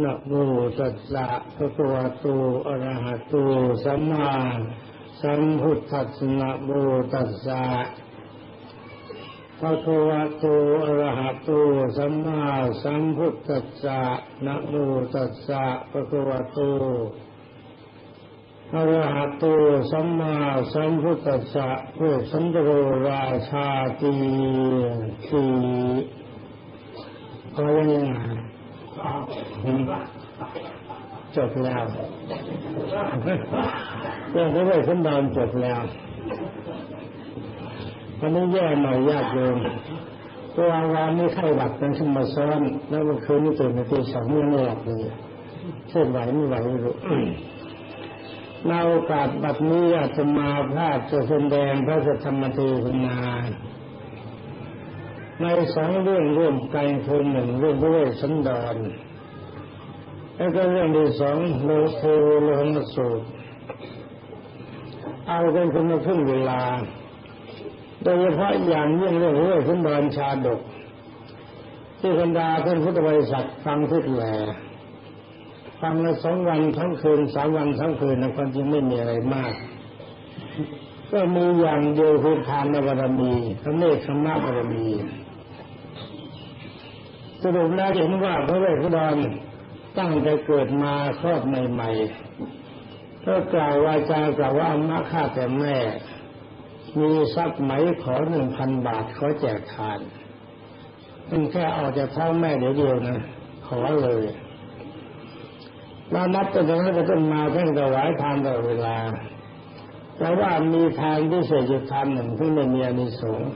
นะโมตัสสะภะคะวะโตอะระหะโตสัมมาสัมพุทธัสสะนะโมตัสสะภะคะวะโตอะระหะโตสัมมาสัมพุทธัสสะนะโมตัสสะภะคะวะโตอะระหะโตสัมมาสัมพุทธัสสะเพื่อสันตโรราชาตีสีอะไรยังไง จบแล้วเรื่องที่ไม่สมบูรณ์จบแล้ววันนี้แย่หน่อยยากโยมตัววานนี้ไข้หวัดมันขึ้นมาซ้อน แล้วเมื่อคืนนี้ตื่นมาตีสองยังไม่หลับเลยเคลื่นไหวไม่ไหวไม่รู้เราโอกาสบัดนี้อาจะมาพลาดจะแสดงพระสัทธรรมเทศนา ในสองเรื่องร่วมกันคือหนึ่งเรื่องด้วยสันดอนแล้วก็เรื่องที่สองโลโทโลหนสูตร เอาเป็นคนมาครึ่งเวลา โดยเฉพาะอย่างยิ่องเรื่องด้วยสันดอนชาดก ที่บรรดาท่านพุทธบริษัทฟังทุกแหล่ฟังละสองวันทั้งคืนสามวันทั้งคืนนะความจริงไม่มีอะไรมากก็มีอย่างเดียวคือทานบารมีพระเนคขมะบารมี สรุปแล้วเห็นว่าพระเวสสันดรตั้งแต่เกิดมาคลอดใหม่ๆก็กล่าววาจากล่าวว่ามาข้าแต่แม่ มีทรัพย์ไหมขอหนึ่งพันบาทขอแจกทานเป็นแค่ออกจากท้องแม่เดี๋ยวเดียวนะขอเลยเรานับตั้งแต่นั้นต้นมาเพ่งถวายทานตลอดเวลาแต่ว่ามีทานพิเศษอยู่ทานหนึ่งที่ไม่มีอานิสงส์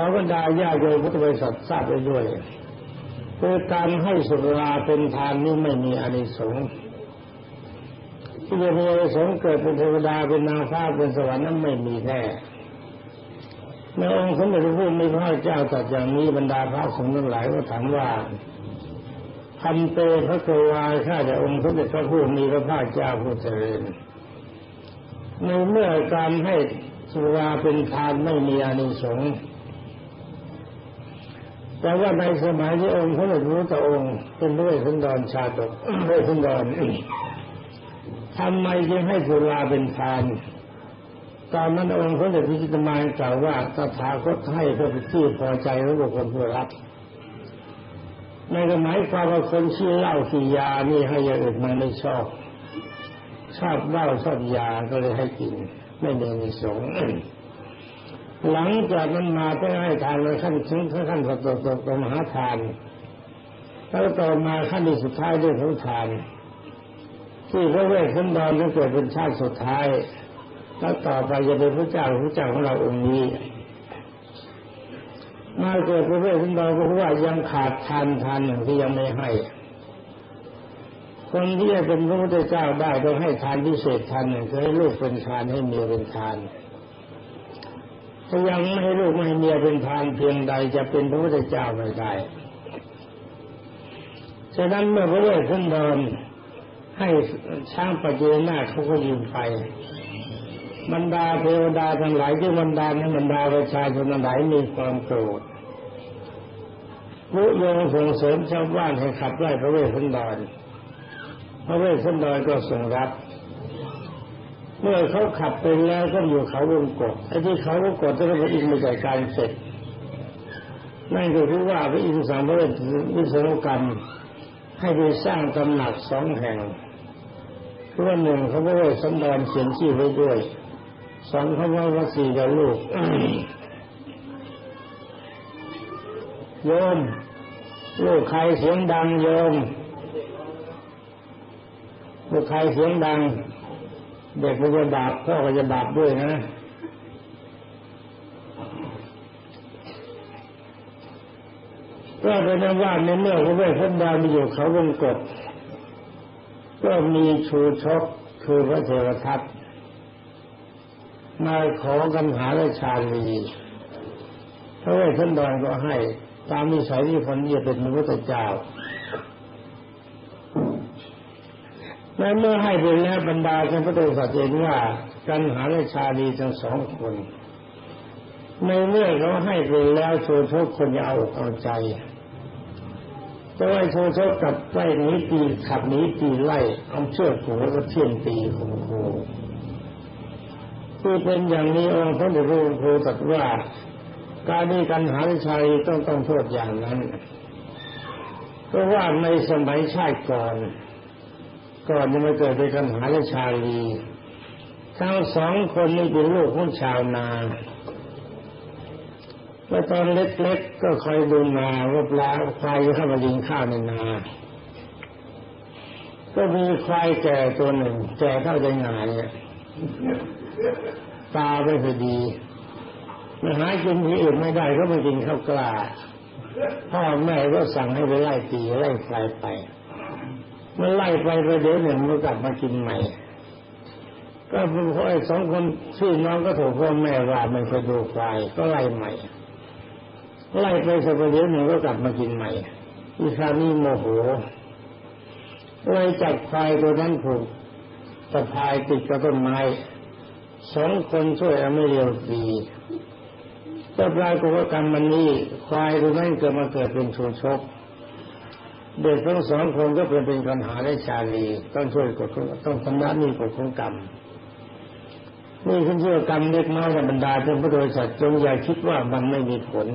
ขอบรรดาญาโยมพุทธบริษัททราบไปด้วยคือการให้สุราเป็นทานนี้ไม่มีอานิสงส์ที่จะมีอานิสงส์เกิดเป็นเทวดาเป็นนางฟ้าเป็นสวรรค์นั้นไม่มีแน่ในองค์สมเด็จพระพุทธพระเจ้าตรัสอย่างนี้บรรดาพระสงฆ์ทั้งหลายก็ถามว่าพันเตพระโกวาข้าแต่องค์สมเด็จพระผู้มีพระภาคเจ้าผู้เจริญในเมื่อการให้สุราเป็นทานไม่มีอานิสงส์ แต่ว่าในสมัยที่องค์พระเดชพระตองค์เป็นด้วยสันดอนชาดกด้วยสันดอนทำไมจึงให้สุราเป็นทานตอนนั้นองค์พระเดชพระจิตมานกล่าวว่าตถาคตให้เพื่อเป็นที่พอใจของบุคคลผู้รับในสมัยความว่าคนชื่อเหล้าขี่ยานี่ให้ยาอื่นมันไม่ชอบ ชอบเหล้าชอบยาก็เลยให้กิน ไม่เดินสง หลังจากนั้นมาก็ให้ทานในขั้นถึงขั้นต่อต่อต่อมหาทานแล้วต่อมาขั้นที่สุดท้ายด้วยของทาน ที่พระเวสสันดรจะเกิดเป็นชาติสุดท้าย แล้วต่อไปจะเป็นพระเจ้าพระเจ้าของเราองค์นี้มาเกิดพระเวสสันดรก็เพราะว่ายังขาดทานทานหนึ่งที่ยังไม่ให้คนที่จะเป็นพระพุทธเจ้าได้ต้องให้ทานพิเศษทานหนึ่งคือให้ลูกเป็นทานให้เมียเป็นทาน ถ้ายังไม่ให้ลูกไม่ให้เมียเป็นทานเพียงใดจะเป็นพระพุทธเจ้าไม่ได้ ฉะนั้นเมื่อพระเวสสันดรให้ช้างปัจเจนาเขาก็ยืนไปบรรดาเทวดาทั้งหลายที่บรรดาในบรรดาประชาชนทั้งหลายมีความโกรธลุยงส่งเสริมชาวบ้านให้ขับไล่พระเวสสันดร พระเวสสันดรก็ทรงรับ เมื่อเขาขับไปแล้วก็อยู่เขาวงกฏไอ้ที่เขาวงกฏจะเป็นอินทร์มาจัดการเสร็จนั่นก็คือว่าพระอินทร์สั่งพระวิศนุกรรม ให้ไปสร้างตำหนักสองแห่งเพราะว่าหนึ่งเขาพระเวสสันดรเขียนชื่อไว้ด้วยสองเขาว่าวัสีกับลูกโยมลูกใครเสียงดังโยมลูกใครเสียงดัง เด็กมันจะบาปพ่อก็จะบาปด้วยนะก็เป็นว่าในเมื่อพระเวสสันดรมีอยู่เขาวงกฏก็มีชูชกคือพระเทวทัตมาขอกันหาราชาลีพระเวสสันดรก็ให้ตามนิสัยที่คนนี้เป็นพระพุทธเจ้า แม้เมื่อให้ไปแล้วบรรดาท่านพระโตสัจเจนว่ากันหาราชาดีทั้งสองคน ในเมื่อเขาให้ไปแล้วโชว์ทุกคนจะเอาเอาใจแต่ว่าโชว์ชกกับไล่นี้ตีขับนี้ตีไล่เอาเชือกผูกแล้วก็เที่ยนตีของครูที่เป็นอย่างนี้องค์พระเดชพระคุณครูตรัสว่า การมีการหาวิชัยต้องต้องโทษอย่างนั้นเพราะว่าในสมัยชาติก่อน ก่อนจะมาเกิดเป็นกันหาและชาลีทั้งสองคนนี้เป็นลูกของชาวนาเมื่อตอนเล็กๆก็คอยดูนาว่าปลาควายเข้ามายิงข้าวในนา ก็มีควายแก่ตัวหนึ่ง แก่เท่าใจงานเนี่ยตาไม่ค่อดีมันหากินที่อื่นไม่ได้ก็ไปกินข้าวกล้าพ่อแม่ก็สั่งให้ไปไล่ตีไล่ควายไป มันไล่ไปไปเดี๋ยวหนึ่งมันกลับมากินใหม่ ก็เป็นเพราะไอ้สองคนพี่น้องก็ถูกพ่อแม่ว่าไม่เคยดูควายก็ไล่ใหม่ ไล่ไปสักเดี๋ยวหนึ่งก็กลับมากินใหม่อีครานี้โมโหเลยจับควายตัวนั้นผูกตะพายติดกับต้นไม้สองคนช่วยไม่เร็วดีแต่ปลายกฏว่ากรรมมันนี้ควายตัวนั้นเกิดมาเกิดเป็นชูชก เด็กทั้งสองคนก็เป็นเป็นปัญหาและชาลีต้องช่วยกดต้องทำหน้านี่กดของกรรมนี่ขึ้นชื่อกรรมเล็กน้อยในบรรดาเป็นพระโดยสัตว์จงอย่าคิดว่ามันไม่มีผล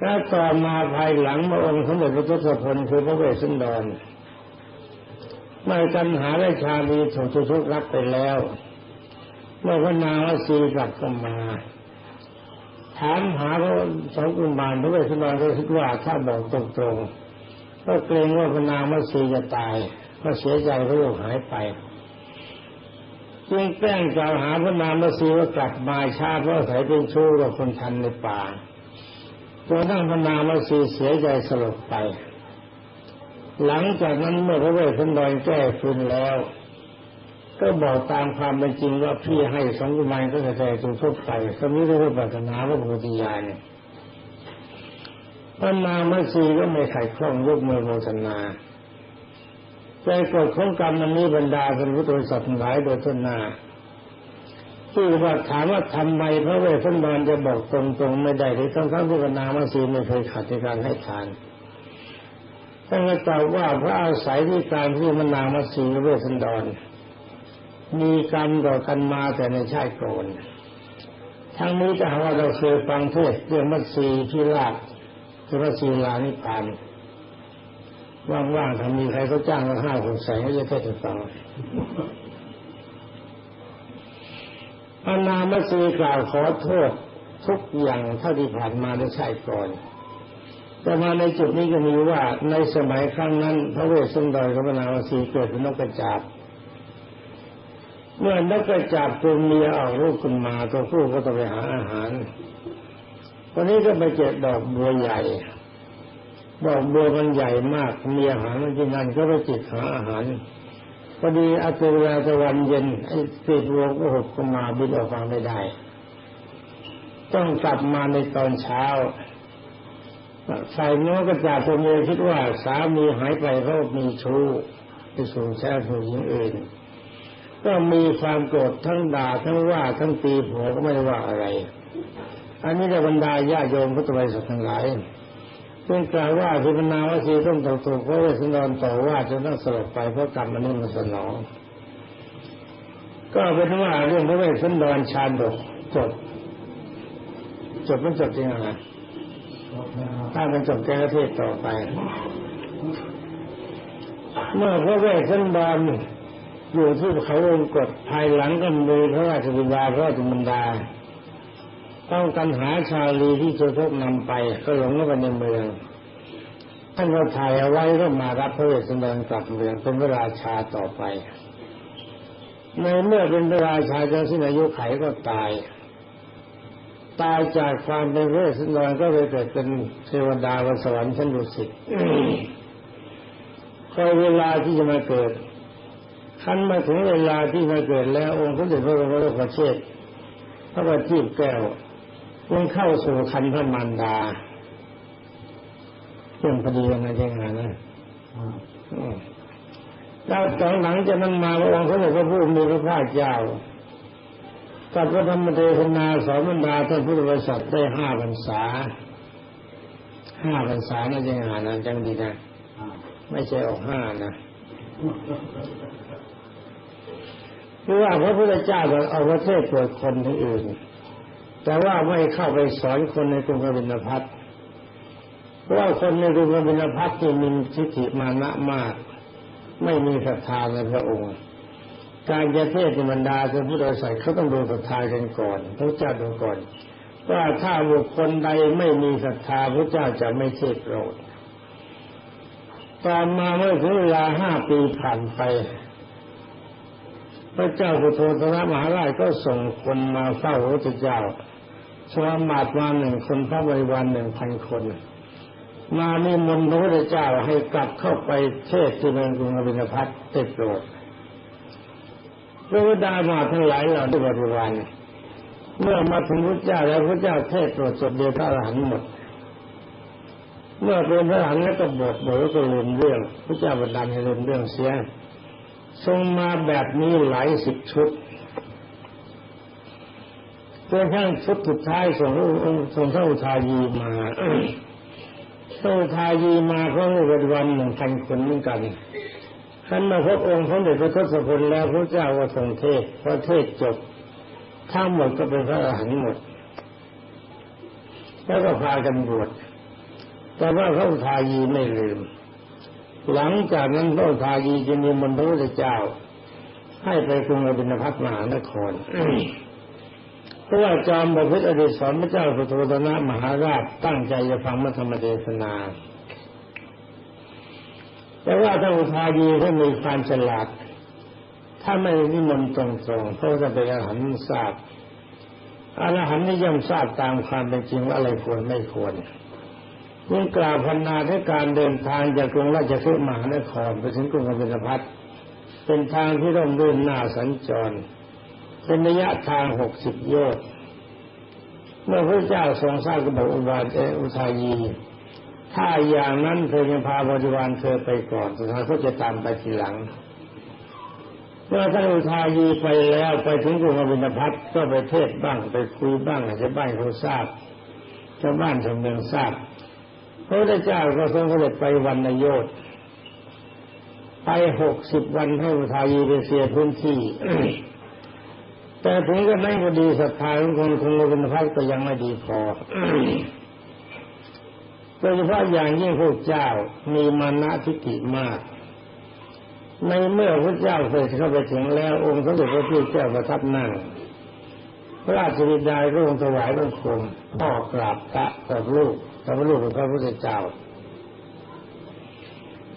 แล้วต่อมาภายหลังมาองค์สมเด็จพระทศพลคือพระเวสสันดรเมื่อกันหาและชาลีถูกทุกรับไปแล้วเมื่อพระนางวสีกลับมา ถามหาพระสองกุมารพระเวสสันดรก็คิดว่าถ้าบอกตรงๆก็เกรงว่าพนางวสีจะตายก็เสียใจพระลูกหายไปจึงแกล้งกล่าวหาพระนางวสีว่ากลับมาช้าเพราะสายเป็นชู้กับคนทันในป่าจนนั่งพระนางวสีเสียใจสลบไป หลังจากนั้นเมื่อพระเวสสันดรแก้คืนแล้ว ก็บอกตามความเป็นจริงว่าพี่ให้สองกุมารก็จะแท้จงทุกไปสมิได้ปรารถนาพระโพธิญาณพระนางมัสีก็ไม่ไขัดข้องยกมือโมทนาใจกดของกรรมมันนี้บรรดาเป็นผู้ตรวจสัตว์หลายโดยทนนาที่ว่าถามว่าทำไมพระเวสสันดรจะบอกตรงๆไม่ได้หรือทั้งทั้งที่พระนางมัสีไม่เคยขัดในการให้ทานท่านก็ตอบว่าพระอาศัยที่การที่มนางมัสีเวสสันดร มีกรรมต่อกันมาแต่ในชาติก่อนทั้งนี้ถ้าหากว่าเราเคยฟังเทศเรื่องมัตสีที่ลาบคือมัสีลานิพานว่างๆถ้ามีใครเขาจ้างมาห้าหกแสนก็จะเทศให้ฟังพระนามัสีกล่าวขอโทษทุกอย่างเท่าที่ผ่านมาในชาติก่อนแต่มาในจุดนี้ก็มีว่าในสมัยครั้งนั้น พระเวสสันดรกับพระนางมัสีเกิดเป็นนกกระจาบ เมื่อนกกระจาบตัวเมียออกลูกขึ้นมาตัวผู้ก็ต้องไปหาอาหารวันนี้ก็ไปเจอดอกบัวใหญ่ดอกบัวมันใหญ่มากมีอาหารมันกินนั่นก็ไปจิตหาอาหารพอดีอาตย์เวลาตะวันเย็นไอ้ติดบัวก็หกขึ้นมาบินออกมาไม่ได้ ต้องกลับมาในตอนเช้าใส่นกกระจาตัวเมียคิดว่าสามีหายไปเพราะมีชู้ไปสูงแช่ผู้หญิงอื่น ก็มีความโกรธทั้งด่าทั้งว่าทั้งตีผัวก็ไม่ว่าอะไร อันนี้ในบรรดาญาโยมพุทธบริษัททั้งหลายเป็นกล่าวว่าที่พนาวสีต้องตกถูกเพราะว่าสนอนต่อว่าจนต้องสลบไปเพราะกรรมมันนี่มันสนอง ก็เป็นว่าเรื่องพระเวสสันดรชาดกจบจบมันจบจริงไหมถ้ามันจบแกก็เทศต่อไป เมื่อพระเวสสันดร อยู่ที่เขาวงกฏภายหลังก็มีพระราชบิดาพระราชบิดา ต้องกันหาชาลีที่จะพบนำไปก็หลงเข้าไปในเมืองท่านก็ถ่ายเอาไว้ก็มารับพระเวสสันดรกลับเมืองเป็นพระราชาต่อไป ในเมื่อเป็นพระราชาจนสิ้นอายุไขก็ตาย ตายจากความเป็นพระเวสสันดรก็ไปเกิดเป็นเทวดาบนสวรรค์ชั้นดุสิตคอยเวลาที่จะมาเกิด คันมาถึงเวลาที่มาเกิดแล้วองค์พระเดชพระบรมเชษพระบาทีบแก้วมันเข้าสู่คันพระมารดาเรื่องพอดียังไงใช่ไหมนะแล้วตอนหลังจากนั้นมาพระองค์เขาบอกว่าผู้มีพระภาคเจ้ากับพระธรรมเทศนาสอนบรรดาท่านพุทธบริษัทได้ห้าพรรษาห้าพรรษาน่าจะหานะจังดีนะ ไม่ใช่ออกห้านะ คือว่าพระพุทธเจ้าเอาประเทศเปิดคนที่อื่น แต่ว่าไม่เข้าไปสอนคนในกรุงกบินพัทเพราะว่าคนในกรุงกบินพัทที่มีทิฏฐิมานะมาก ไม่มีศรัทธาในพระองค์ การจะเทศน์บรรดาจะพุทธศาสนาเขาต้องดูศรัทธากันก่อนพระเจ้าดูก่อนว่าถ้าบุคคลใดไม่มีศรัทธาพระเจ้าจะไม่เทศโปรด ต่อมาเมื่อถึงเวลาห้าปีผ่านไป พระเจ้าสุโธทนะมหาราชก็ส่งคนมาเฝ้าพระพุทธเจ้าสวามาตมาหนึ่งคนพระบริวารหนึ่งพันคน มานิมนต์พระพุทธเจ้าให้กลับเข้าไปเทศที่เมืองกรุงอภินพัทเทศโปรดพระพุทธามาทั้งหลายเหล่าที่บริวารเมื่อมาถึงพระเจ้าแล้วพระเจ้าเทศโปรดจบเดียวพระอรหันต์หมด เมื่อเป็นพระหันแล้วก็บทบทแล้วก็ลืมเรื่อง พระเจ้าบันดาลให้ลืมเรื่องเสียทรงมาแบบนี้หลายสิบชุดจนกระทั่งชุดสุดท้ายส่งส่งเท่าทายีมาเท่าทายีมาเพราะวันวันหนึ่งพันคนเหมือนกันท่านมาพบองค์พระเดชพระทศพลแล้วพระเจ้าก็ทรงเทศพระเทศจบทั้งหมดก็เป็นพระอรหันต์หมด แล้วก็พากันบวช แต่ว่าพระอุทายีไม่ลืม หลังจากนั้นพระอุทายีจึงมีมนต์พระพุทธเจ้า ให้ไปกรุงอภินพัทมหานครเพราะว่าจอมบพิตรอดีตสอนพระเจ้าสุโธทนะมหาราชตั้งใจจะฟังมัธรรมเทศนา แต่ว่าถ้าอุทายีถ้ามีความฉลาดถ้าไม่นิมนต์ตรงๆเพราะจะเป็นอรหันต์ทราบอรหันต์นี่ย่อมทราบตามความเป็นจริงว่าอะไรควรไม่ควร ยิ่งกล่าวพันนาที่การเดินทางจากกรุงราชคฤห์มหานครไปถึงกรุงกบิลพัทเป็นทางที่ร่มรื่นน่าสัญจร เป็นระยะทางหกสิบโยชน์เมื่อพระเจ้าทรงทราบก็บอกอุบาเออุทายีถ้าอย่างนั้นเธอจะพาบริวารเธอไปก่อนสุดท้ายเขาจะตามไปทีหลัง เมื่อท่านอุทายีไปแล้วไปถึงกรุงอภินพัทก็ไปเทศบ้างไปคุยบ้างชาวบ้านเขาทราบชาวบ้านชาวเมืองทราบ พระพุทธเจ้าก็ทรงเสด็จไปวันนโยชไปหกสิบวันให้อุทายีไปเสียพื้นที่ แต่ถึงก็ไม่ก็ดีศรัทธาของคนคงอภินพัทก็ยังไม่ดีพอโดยเฉพาะอย่างยิ่งพระเจ้ามีมานะทิฏฐิมาก ในเมื่อพระเจ้าเคยเข้าไปถึงแล้วองค์สมเด็จพระพุทธเจ้าประทับนั่ง พระราชบิดาก็องถวายบังคมพ่อกราบพระกับลูก กับลูกของพระพุทธเจ้า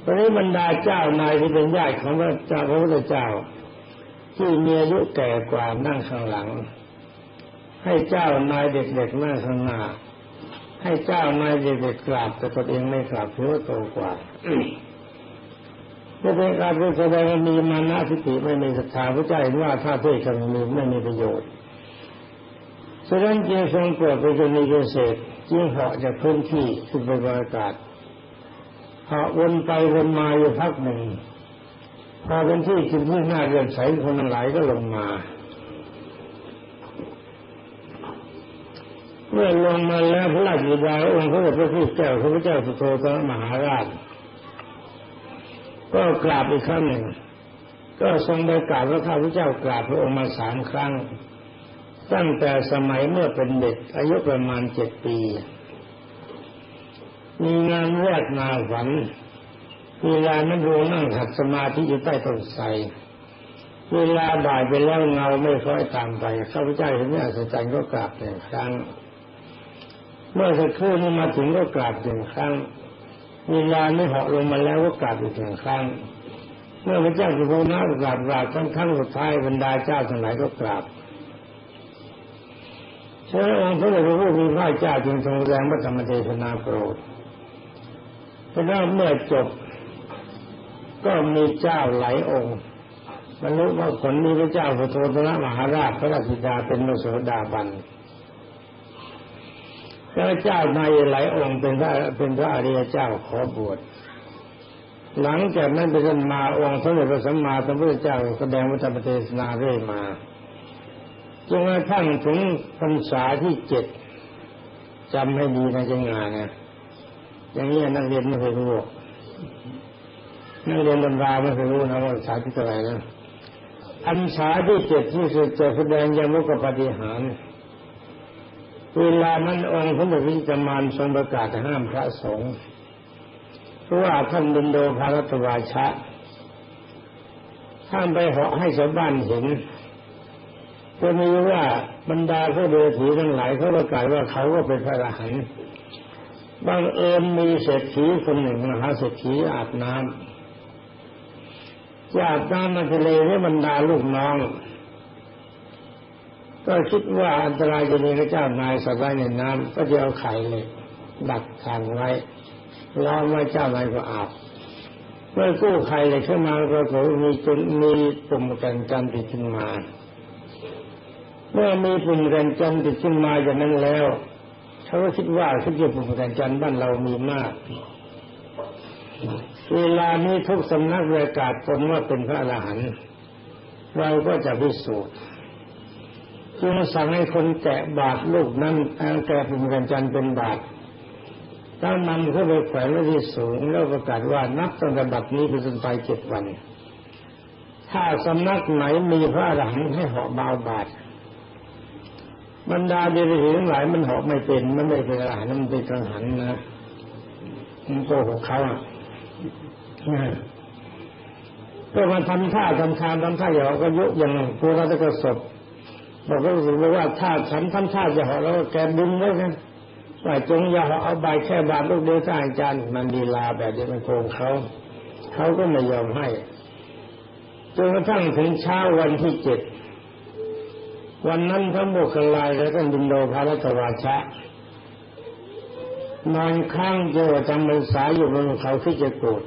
ตอนนี้บรรดาเจ้านายที่เป็นญาติของพระเจ้าพระพุทธเจ้า ที่มีอายุแก่กว่านั่งข้างหลัง ให้เจ้านายเด็กๆนั่งข้างหน้าให้เจ้านายเด็กๆกราบแต่ตัวเองไม่กราบเพราะว่าโตกว่าจะเป็นการเป็นแสดงมีมานะทิฏฐิไม่มีศรัทธาพระเจ้าเห็นว่าถ้าเทศกันมีไม่มีประโยชน์ฉะนั้นจึงทรงโปรดไปจนมีเกษตร งเหาะจากพื้นที่ขึ้นไปบรรยากาศเหาะวนไปวนมาอยู่พักหนึ่งพอเป็นที่จึงที่หน้าเรือนใสคนหลายก็ลงมา เมื่อลงมาแล้วพระราชบิดาองค์พระบพิตรแก้วพระเจ้าสุโธทนมหาราช ก็กราบอีกครั้งหนึ่ง ก็ทรงไปกราบพระข้าพเจ้ากราบพระองค์มาสามครั้ง ตั้งแต่สมัยเมื่อเป็นเด็ก อายุประมาณเจ็ดปี มีงานแรกนาฝันเวลานั้นรู้นั่งหัดสมาธิอยู่ใต้ต้นไทรเวลาบ่ายไปแล้วเงาไม่ค่อยตามไปข้าพเจ้าเห็นว่าสัจจก็กราบหนึ่งครั้ง เมื่อสักครู่นี้มาถึงก็กราบหนึ่งครั้ง เวลาไม่เหาะลงมาแล้วก็กราบอีกหนึ่งครั้ง เมื่อพระเจ้าสุโธนะกราบกราบทั้งครั้งสุดท้ายบรรดาเจ้าทั้งหลายก็กราบ ฉะนั้นองค์พระเดชพระผู้มีพระเจ้าจึงทรงแสดงพระธรรมเทศนาโปรดเพราะนั้นเมื่อจบก็มีเจ้าหลายองค์บรรลุว่าผลนี้พระเจ้าสุโธนะมหาราชพระราชดาเป็นมโสดาบันพระเจ้าในหลายองค์เป็นพระเป็นพระอริยเจ้าขอบวช หลังจากนั้นเป็นมาองค์สมเด็จพระสัมมาสัมพุทธเจ้าแสดงวัฏปเทศนาเรื่อยมา จนกระทั่งถึงพรรษาที่เจ็ดจำให้ดีนะจังงานนะอย่างนี้นักเรียนไม่เคยรู้นักเรียนตำราไม่เคยรู้นะว่าภาษาที่เท่าไหร่นะอันษาที่เจ็ดที่สุดจะแสดงยมุกปฏิหารเวลานั้นองค์พระบุตรวิจมานทรงประกาศห้ามพระสงฆ์เพราะว่าท่านบินโดภารัตวาชะท่านไปเหาะให้ชาวบ้านเห็น ก็มีว่าบรรดาพระเดถีทั้งหลายเขาประกาศว่าเขาก็เป็นพระอรหันต์บางเอิญมีเศรษฐีคนหนึ่งมหาเศรษฐีอาบน้ำอาบน้ำมาทะเลให้บรรดาลูกน้อง ก็คิดว่าอันตรายจะมีพระเจ้านายสัตว์ไว้ในน้ำก็จะเอาไข่เลยดักทางไว้ล้อมไว้เจ้านายก็อาบเมื่อกู้ไข่เลยขึ้นมาก็โผมีจนมีปุ่มกันจันติดขึ้นมา เมื่อมีปุ่มกันจันติดขึ้นมาอย่างนั้นแล้วเขาก็คิดว่าที่เขาจะปุ่มกันจันบ้านเรามีมากเวลานี้ทุกสำนักประกาศตนว่าเป็นพระอรหันต์เราก็จะพิสูจน์จึงสั่งให้คนแกะบาทลูกนั้นแกะปุ่มกันจันเป็นบาทตั้งนำเข้าไปแขวนไว้ที่สูงแล้วประกาศว่านับตั้งแต่บัดนี้เป็นต้นไปเจ็ดวัน ถ้าสำนักไหนมีพระอรหันต์ให้เหาะบาบาท บรรดาเดรัจฉีทั้งหลายมันหาะไม่เป็น มันไม่เป็นอรหันมันเป็นกังหันนะมันโกหกเขาอะก็มาทำท่าทำทานทำท่าอย่างก็ยุย่างพวกเราจะกระสบบอกก็รู้สึกว่าถ้าฉันทำท่าจะหาะแล้วแกดึงไว้นะว่าจงอย่าเอาใบแค่บาทลูกเดียวท่าอาจารย์มันดีลาแบบเดียวมันโกงเขาเขาก็ไม่ยอมให้จนกระทั่งถึงเช้าวันที่เจ็ด วันนั้นพระโมคคัลลายและท่านบินโดภารตวาชะนอนข้างเจอจำพรรษาอยู่บนเขาพิจิกูด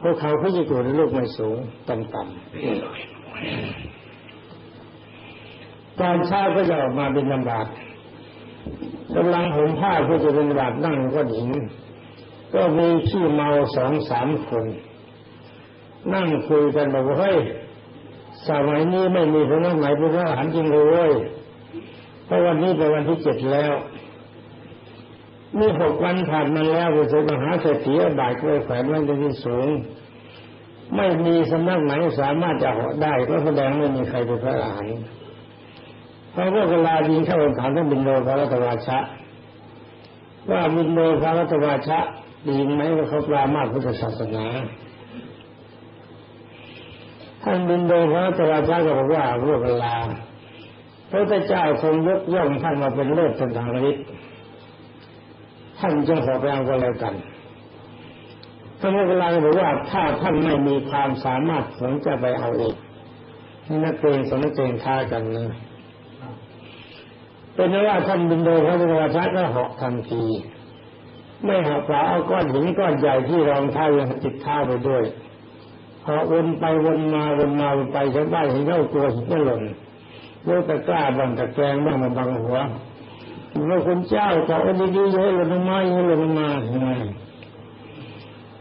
พวกเขาพิจิกูดลูกไม่สูงต่ำๆตอนเช้าก็จะออกมาเป็นลำบากกำลังห่มผ้าเพื่อจะเป็นบาดนั่งก็หินก็มีขี้เมาสองสามคน นั่งคุยกันบอกว่าเฮ้ย สมัยนี้ไม่มีพระนักไหนเป็นพระอรหันต์จริงเลยเพราะวันนี้เป็นวันที่เจ็ดแล้วนี่หกวันผ่านมาแล้วพระมหาเศรษฐีบาดกล้วยแขวนไว้ที่สูง ไม่มีสำนักไหนสามารถจะเหาะได้ก็แสดงไม่มีใครเป็นพระอรหันต์พระพุทธลายิงเข้าถามท่านบินโดพระรัตวาชะ ว่าบินโดพระรัตวาชะดีไหมว่าเขาปรามาพุทธศาสนา ท่านบินโดยพระรัตวาชะก็บอกว่าพวกลาพระเจ้าทรงยกย่องท่านมาเป็นเลิศทางฤทธิ์ท่านจงขอไปเอาก็แล้วกันท่านเวลาบอกว่าถ้าท่านไม่มีความสามารถผมจะไปเอาเองนี่นักเรียนสมเกงท้ากันนะเป็นว่าท่านบินโดพระพุทธชาก็เหาะทันที ไม่เหาะเปล่าเอาก้อนหินก้อนใหญ่ที่รองเท้ายังติดเท้าไปด้วย เหาะวนไปวนมาวนมาวนไปชาวบ้เห็นเข้าตัวหินก็หล่นเลือตะกร้าบังตะแกรงบ้างมาบังหัวเมื่อคุณเจ้าจะเอาดีๆให้หล่นมาให้หล่นมา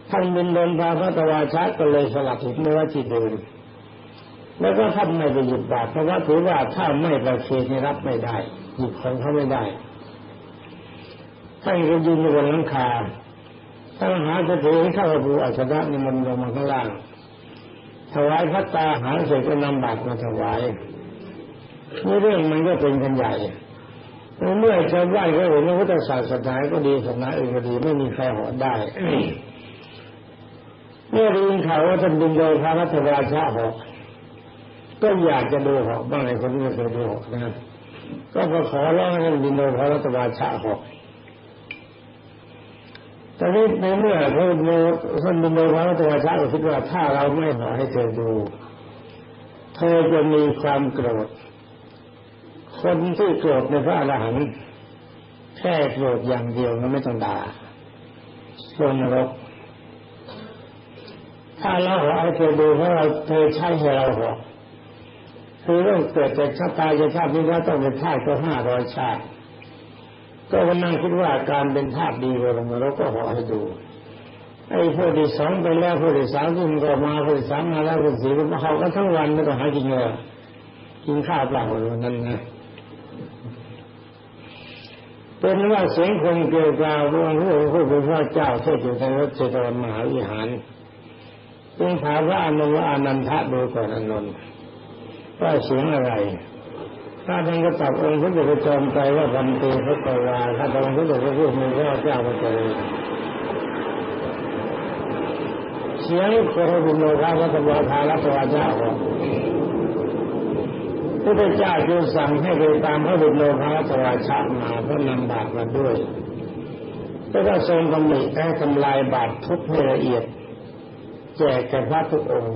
ท่านบินโดนพระพุทธวาชาก็เลยสลัดหินเมื่อที่เดินแล้วก็ท่านไม่ไปหยุดบาปเพราะว่าถือว่าถ้าไม่ประเคนรับไม่ได้หยิบของเขาไม่ได้ท่านก็ยืนอยู่บนหลังคาท่านหาจะถือข้าวบูอัศดะในมันลงมาข้างล่าง ถวายพระตาหารเสร็จก็นำบาตรมาถวายนี่เรื่องมันก็เป็นกันใหญ่เมื่อชาวบ้านก็เห็นว่าพุทธศาสนาก็ดีศาสนาอื่นก็ดีไม่มีใครหอได้เมื่อได้ยินข่าวว่าท่านบินโดยพระรัตราชาหอกก็อยากจะดูหอกบ้างไอ้คนที่ไม่เคยดูหอกนะก็พอขอร้องให้บินโดพระรัตวาชะหก ตอนนี้ในเมื่อพระโมท่านบินโดพระรัตวชะก็คิดว่าถ้าเราไม่ขอให้เธอดู เธอจะมีความโกรธ คนที่โกรธในพระอรหันต์แค่โกรธอย่างเดียวมันไม่ต้องด่าลงนรก ถ้าเราขอให้เธอดูเพราะเราเธอใช้ให้เราหอกคือเรื่องเกิดจากชาตาจะชาตินี้แล้วต้องเป็นชาติก็ห้าร้อยชาติ ก็วันนั่งคิดว่าการเป็นชาติดีกว่าลงนรกก็ขอให้ดูไอ้พวกที่สองไปแล้วพวกที่สามที่มันก็มาพวกที่สามมาแล้วพวกสี่ก็มาเขากันทั้งวันไม่ต้องหากินเลยกินข้าวเปล่าวันนั้นนะเป็นว่าเสียงคนเกลียวกราวดวงผู้ผู้เป็นพระเจ้าเทศอยู่ในรัชดรมหาวิหารจึงถามพระอนุว่าอานันทะดูก่อนอนนท์ว่าเสียงอะไร ถ้าท่านก็ตอบองค์พระเดชพระจอมไตรว่าพันตีพระกวาถ้าองค์พระเดชพระพุทธมีพระเจ้าพระเจริญเสียงครบินโนคาวัตวาทารัตวาเจ้าพระเจ้าจึงสั่งให้ไปตามพระบิดโนภาสวาชามาเพื่อนำบาตรมาด้วยแล้วก็ทรงกำหนดให้ทำลายบาตรทุกให้ละเอียด แจกแก่พระทุกองค์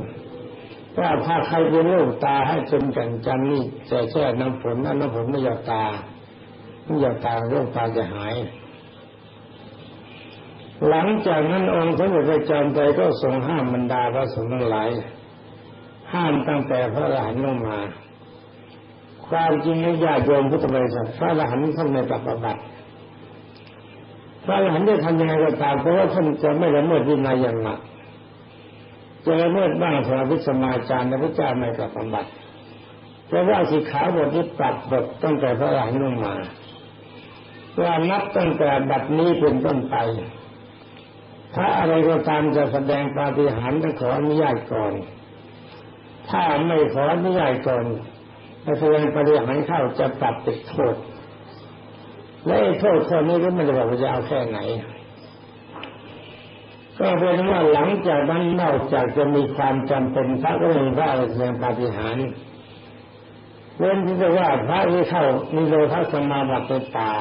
ว่าถ้าใครเป็นโรคตาให้จนกันจันนี่จะแช่น้ำฝนน้ำฝนไม่ยอดตาไม่ยอดตาโรคตาจะหาย หลังจากนั้นองค์สมเด็จพระจอมไตรก็ทรงห้ามบรรดาพระสงฆ์ทั้งหลายห้ามตั้งแต่พระอรหันต์ลงมา ความจริงในญาติโยมพุทธบริษัทพระอรหันต์ท่านในปฏิบัติพระอรหันต์จะทำยังไงก็ตามเพราะว่าท่านจะไม่ละเมิดวินัยอย่างหนัก จะละเมิดบ้างสมาธิสมาจารย์ในพระเจ้าไม่ปฏิบัติแต่ว่าสิขาบทที่ปรับบทตั้งแต่พระอรหันต์ลงมาว่านับตั้งแต่บัดนี้เป็นต้นไป ถ้าอะไรก็ตามจะแสดงปาฏิหาริย์ต้องขออนุญาตก่อน ถ้าไม่ขออนุญาตก่อนถ้าแสดงปฏิหารเข้าจะปรับติดโทษและโทษข้อนี้ก็ไม่ได้บอกว่าจะเอาแค่ไหน ก็เป็นว่าหลังจากนั้นนอกจากจะมีความจำเป็นพระก็มีพระอะไรแสดงปฏิหารเว้นที่จะว่าพระที่เข้ามีโลทัสมาบัติในป่า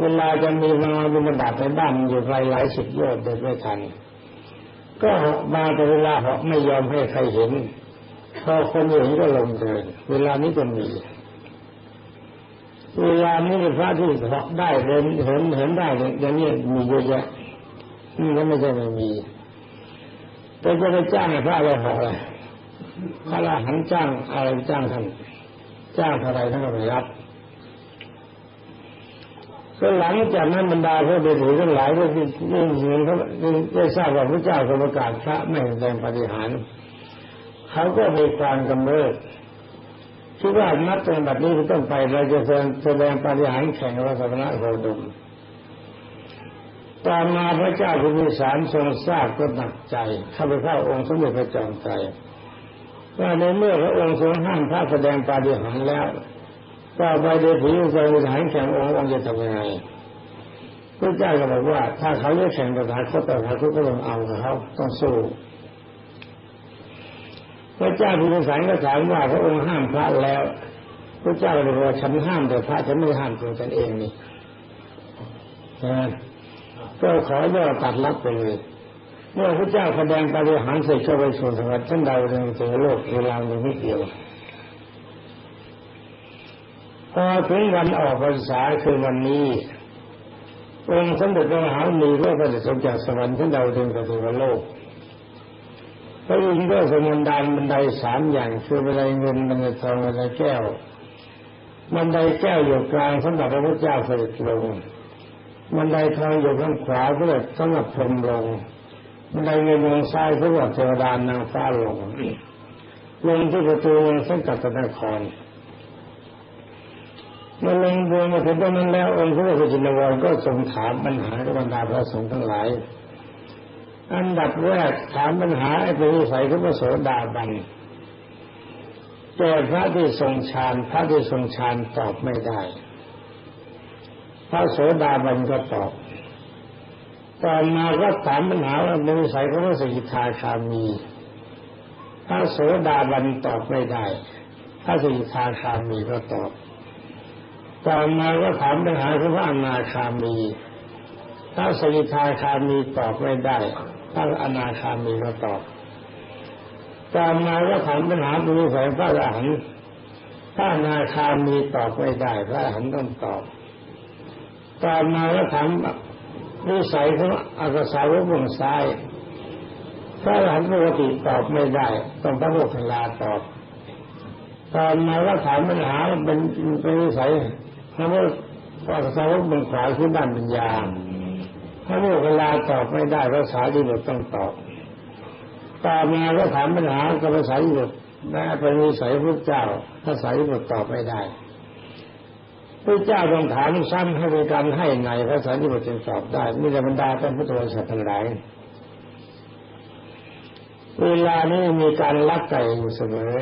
เวลาจะมีมาบิณฑบาตในบ้านอยู่ไกลหลายสิบโยชน์เดินไม่ทัน ก็มาแต่เวลาเหาะไม่ยอมให้ใครเห็น พอคนเห็นก็ลงเดิน เวลานี้ก็มี เวลานี้พระที่เหาะได้เห็นเห็นเห็นได้อย่างนี้มีเยอะแยะ นี่ก็ไม่ใช่ไม่มีแต่จะไปจ้างพระอะไรเหาะอะไรพระอรหันจ้างอะไรจ้างท่านจ้างเท่าไรท่านก็ไปรับก็หลังจากนั้นบรรดาพระเดชทั้งหลายก็ได้เห็นเขาได้ทราบว่าพระเจ้าทรงประกาศพระไม่แสดงปฏิหารเขาก็มีความกำเริบคิดว่านัดเป็นแบบนี้ต้องไปเราจะแสดงปฏิหารแข่งรับศนะโคดม ตามมาพระเจ้าพิมิสารทรงทราบก็หนักใจเข้าพเจ้าองค์สมเด็จพระจอมไตรว่าในเมื่อพระองค์ทรงห้ามพระแสดงปาฏิหาริย์แล้วก็ไปเดผีแสดงปาฏิหารแข่งองค์องค์จะทำยังไงพระเจ้าก็บอกว่า ถ้าเขาจะแข่งปฏิหารเขาแต่เขาก็ต้องเอาเขาต้องสู้พระเจ้าพิมพิสารก็ถามว่าพระองค์ห้ามพระแล้ว พระเจ้าเลยว่าฉันห้ามแต่พระฉันไม่ห้ามตัวฉันเองนี่นะ ก็ขอย่อตัดลับไปเลยเมื่อพระเจ้าแสดงปฏิหารเสร็จเข้าไปสู่สวรรค์ท่านดาวเรืองเจอโลกเวลายังไม่เกี่ยวพอถึงวันออกพรรษาคือวันนี้องค์สมเด็จพระมหามีพระประเดชจากสวรรค์ท่านดาวเรืองไปสู่โลกพระอินทร์ก็สมันดาลบันไดสามอย่างคือบันไดเงินบันไดทองบันไดแก้วบันไดแก้วอยู่กลางสำหรับพระพุทธเจ้าเสด็จลง บันไดทองอยู่ข้างขวาเพื่อสำหรับพรมลงบันไดเงินลงซ้ายเพื่อเทวดานางฟ้าลงลงที่ประตูเมืองสังกัดนครเมื่อลงดวงมาถึงตรงนั้นแล้วองค์พระพุทธจินวรก็ทรงถามปัญหากับบรรดาพระสงฆ์ทั้งหลาย อันดับแรกถามปัญหาไอ้เป็นวิสัยของพระโสดาบันแก่พระที่ทรงฌานพระที่ทรงฌานตอบไม่ได้ พระโสดาบันก็ตอบต่อมาก็ถามปัญหาว่าเป็นวิสัยของพระสกิทาคามี พระโสดาบันตอบไม่ได้ พระสกิทาคามีก็ตอบ ต่อมาก็ถามปัญหาของพระอนาคามี พระสกิทาคามีตอบไม่ได้ พระอนาคามีก็ตอบตามมาก็ถามปัญหาบุรุษพระอรหันต์พระอนาคามีตอบไม่ได้ พระอรหันต์ต้องตอบ ตามมาก็ถามวิสัยของอักษาวกวงซ้ายพระอรหันปกติตอบไม่ได้ต้องพระโมคคัลลาตอบตามมาก็ถามปัญหาเป็นเป็นวิสัยพระโมคอักษาวกวงขวาคือด้านปัญญาถ้าโมกลาตอบไม่ได้ภาษาดีบทต้องตอบตามมาก็ถามปัญหากับภาษาดีบทแม้เป็นวิสัยพระเจ้าภาษาดีบทตอบไม่ได้ พระเจ้าต้องถามซ้ำให้บริการให้ในพระสารีบุตรจึงตอบได้นี่จะบรรดาท่านพุทธบริษัททั้งหลายเวลานี้มีการลักไก่อยู่เสมอ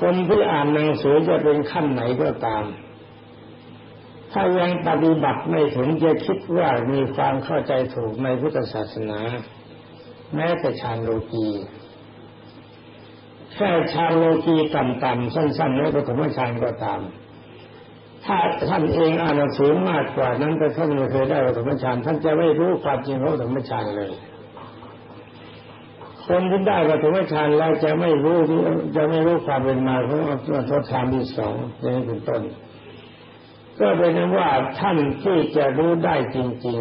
คนที่อ่านหนังสือจะเป็นขั้นไหนก็ตาม ถ้ายังปฏิบัติไม่ถึงจะคิดว่ามีความเข้าใจถูกในพุทธศาสนา แม้แต่ฌานโลกีแค่ฌานโลกีต่ำๆสั้นๆในปฐมฌานก็ตาม ถ้าท่านเองอ่านหนังสือมากกว่านั้นแต่ท่านไม่เคยได้ปฐมฌานท่านจะไม่รู้ความจริงของปฐมฌานเลย คนที่ได้ปฐมฌานแล้วจะไม่รู้จะไม่รู้ความเป็นมาของทศฌานที่สองอย่างนี้เป็นต้น ก็เป็นว่าท่านที่จะรู้ได้จริง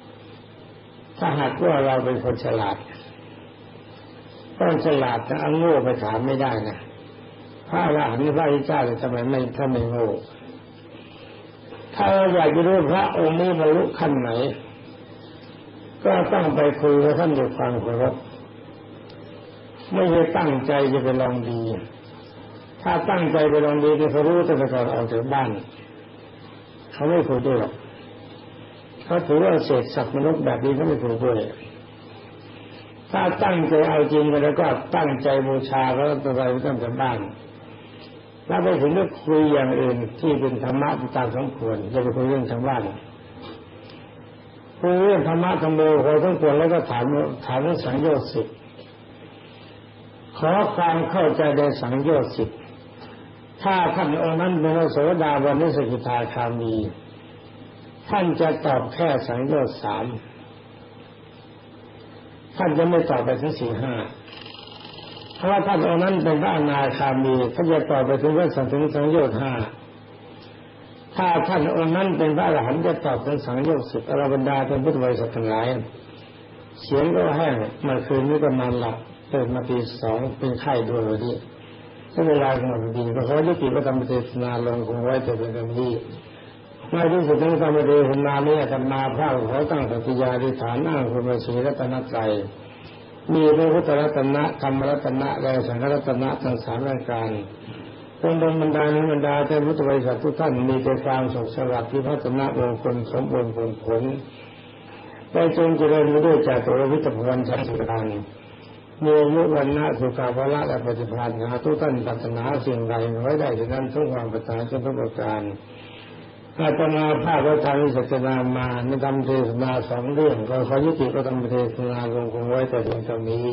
ๆ ถ้าหากว่าเราเป็นคนฉลาดต้องฉลาดแต่อาโง่ไปถามไม่ได้นะพระอรหันต์พระพุทธเจ้าทำไมไม่ถ้าไม่โง่ ถ้าอยากจะรู้พระองค์นี้บรรลุขั้นไหน ก็ต้องไปคุยกับท่านด้วยความเคารพไม่ใช่ตั้งใจจะไปลองดี ถ้าตั้งใจไปลองดีที่เขารู้ตั้งแต่ก่อนออกจากบ้าน เขาไม่คุยด้วยหรอกเขาถือว่าเศษสัตว์มนุษย์แบบนี้เขาไม่คุยด้วยถ้าตั้งใจเอาจริงไปแล้วก็ตั้งใจบูชาแล้วก็ไปตั้งแต่บ้าน แล้วไปถึงก็คุยอย่างอื่นที่เป็นธรรมะตามสมควรจะไปคุยเรื่องทางบ้านคุยเรื่องธรรมะธรรมโมพอสมควรแล้วก็ถามถามเรื่องสังโยชน์สิบขอความเข้าใจในสังโยชน์สิบถ้าท่านองค์นั้นเป็นโสดาบันนิสกิทาคามี ท่านจะตอบแค่สังโยชน์สามท่านจะไม่ตอบไปถึงสี่ห้า ราะว่าท่านองค์นั้นเป็นพระอนาคามีท่านจะตอบไปถึงว่าสังถึงสังโยชน์ห้าถ้าท่านองค์นั้นเป็นพระอรหันต์จะตอบถึงสังโยชน์สิบอรบรรดาเป็นพุทธบริษัททั้งหลายเสียงก็แห้งมื่อคืนนี้ก็นอนหลับตื่นมาตีสองเป็นไข้ด้วยวันนี้ถ้าเวลาของมันดีก็ขอยุติพระธรรมเทศนาลงคงไว้แต่เป็นคำนี้ในที่สุดทั้งธรรมเทศนาเนี้ธรรมาภาคขอตั้งปฏิญาณฐานอ้างคุณพระศรีรัตนตรัย มีพระพุทธรัตนะธรรมรัตนะและสังฆรัตนะทั้งสามรายการจงดลบรรดาลบรรดาท่านพุทธบริษัททุกท่านมีแต่ความสุขสวัสดิ์ที่พัฒนามงคลสมบูรณ์ผลผลได้จงเจริญด้วยจากตัววิตรพรชัชการมีอายุวันนะสุขาภละและปฏิภาณหาทุกท่านปรารถนาสิ่งใดไว้ได้ฉะนั้นทุกความปรารถนาจนทุกประการ อาตมาภาพพระธรรมศักนามาในธรรมเทศนาสองเรื่องก็ขอยุติพระธรรมเทศนาลงคงไว้แต่เพียงเท่านี้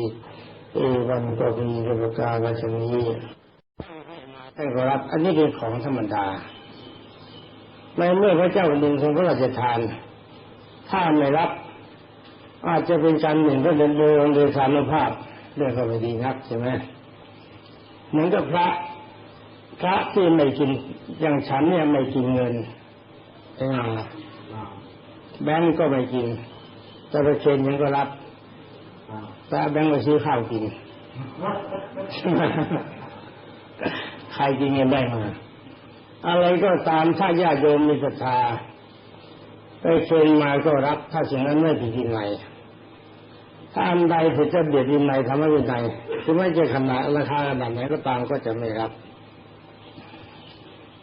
เอวันก็มีประการราชนี้ท่านก็รับ อันนี้เป็นของธรรมดาในเมื่อพระเจ้าแผ่นดินทรงพระราชทาน ถ้าไม่รับ อาจจะเป็นการหนึ่งก็เป็นโดยโดยสารภาพเรื่องก็ไม่ดีนักใช่ไหมเหมือนกับพระพระที่ไม่กินอย่างฉันเนี่ยไม่กินเงิน แบงก์ก็ไม่กินแต่ไปเชนยังก็รับแต่แบงก์ไปซื้อข้าวกิน ใครกินเงินได้มาอะไรก็ตามถ้าญาติโยมมีศรัทธาไปเชิญมาก็รับ ถ้าสิ่งนั้นไม่ผิดวินัยถ้าอันใดผิดจะเบียดวินัยทำให้วินัยถึงไม่จะขนาดราคาขนาดไหนก็ตามก็จะไม่รับ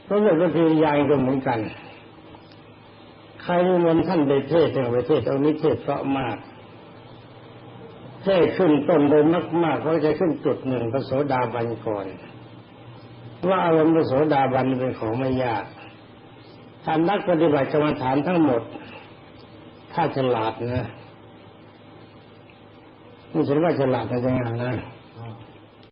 เพราะเรื่องปฏิยายก็เหมือนกัน ใครนิมนต์ท่านไปเทศน์ในปเทศตรงนี้เทศเพราะมาก เทศขึ้นต้นโดยมากๆเขาจะขึ้นจุดหนึ่งพระโสดาบันก่อน ว่าอารมณ์พระโสดาบันเป็นของไม่ยากท่านนักปฏิบัติกรรมฐานทั้งหมด ถ้าฉลาดนะนี่ฉันว่าฉลาดนะจังงนะ